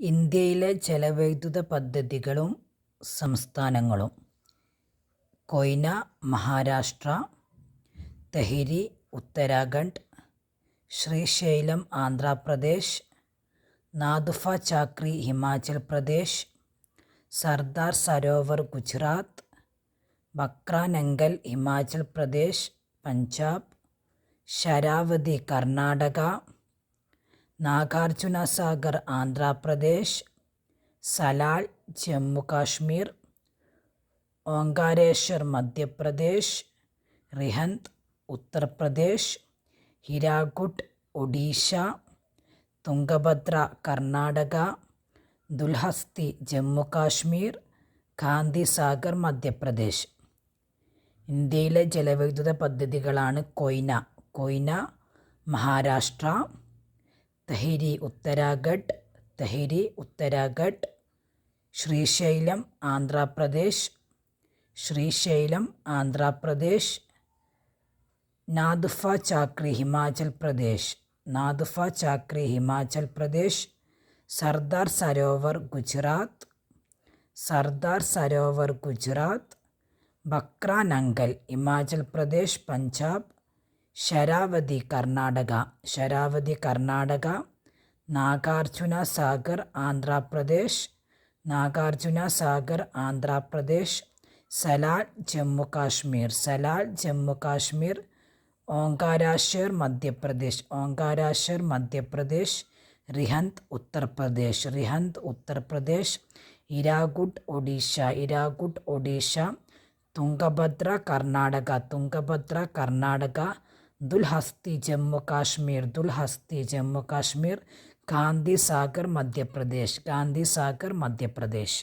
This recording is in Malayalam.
ഇന്ത്യയിലെ ജലവൈദ്യുത പദ്ധതികളും സംസ്ഥാനങ്ങളും. കൊയ്ന മഹാരാഷ്ട്ര തെഹരി ഉത്തരാഖണ്ഡ് ശ്രീശൈലം ആന്ധ്രാപ്രദേശ് നാദുഫ ചാക്രി ഹിമാചൽ പ്രദേശ് സർദാർ സരോവർ ഗുജറാത്ത് ബക്രാനങ്കൽ ഹിമാചൽ പ്രദേശ് പഞ്ചാബ് ശരാവതി കർണാടക നാഗാർജുന സാഗർ ആന്ധ്രാപ്രദേശ് സലാൾ ജമ്മു കാശ്മീർ ഓങ്കാരേശ്വർ മധ്യപ്രദേശ് റിഹന്ത് ഉത്തർപ്രദേശ് ഹിരാഗുട്ട് ഒഡീഷ തുംഗഭദ്ര കർണാടക ദുൽഹസ്തി ജമ്മു കാശ്മീർ ഗാന്ധിസാഗർ മധ്യപ്രദേശ്. ഇന്ത്യയിലെ ജലവൈദ്യുത പദ്ധതികളാണ് കൊയ്ന. കൊയ്ന മഹാരാഷ്ട്ര തെഹരി ഉത്തരാഖണ്ഡ് തെഹരി ഉത്തരാഖണ്ഡ് ശ്രീശൈലം ആന്ധ്രാപ്രദേശ് ശ്രീശൈലം ആന്ധ്രാപ്രദേശ് നാദുഫ ചാക്രി ഹിമാചൽ പ്രദേശ് നാദുഫ ചാക്രി ഹിമാചൽ പ്രദേശ് സർദാർ സരോവർ ഗുജറാത്ത് സർദാർ സരോവർ ഗുജറാത്ത് ബക്രാനങ്കൽ ഹിമാചൽ പ്രദേശ് പഞ്ചാബ് ശരാവതി കർണാടക ശരാവതി കർണാടക നാഗാർജുന സാഗർ ആന്ധ്രാപ്രദേശ് നാഗാർജുന സാഗർ ആന്ധ്രാപ്രദേശ് സലാൽ ജമ്മു കാശ്മീർ. സലാൽ ജമ്മു കാശ്മീർ. ഓങ്കാരാശ്വർ മധ്യപ്രദേശ്. ഓങ്കാരാശ്വർ മധ്യപ്രദേശ്. റിഹന്ത് ഉത്തർപ്രദേശ്. റിഹന്ത് ഉത്തർപ്രദേശ്. ഇരാഗുഡ് ഒഡീഷ. ഇരാഗുഡ് ഒഡീഷ. തുംഗഭദ്ര കർണാടക. തുംഗഭദ്ര കർണാടക. ദുൽഹസ്തി ജമ്മു കാശ്മീർ. ദുൽഹസ്തി ജമ്മു കാശ്മീർ. ഗാന്ധി സാഗർ മധ്യപ്രദേശ് ഗാന്ധി സാഗർ മധ്യപ്രദേശ്.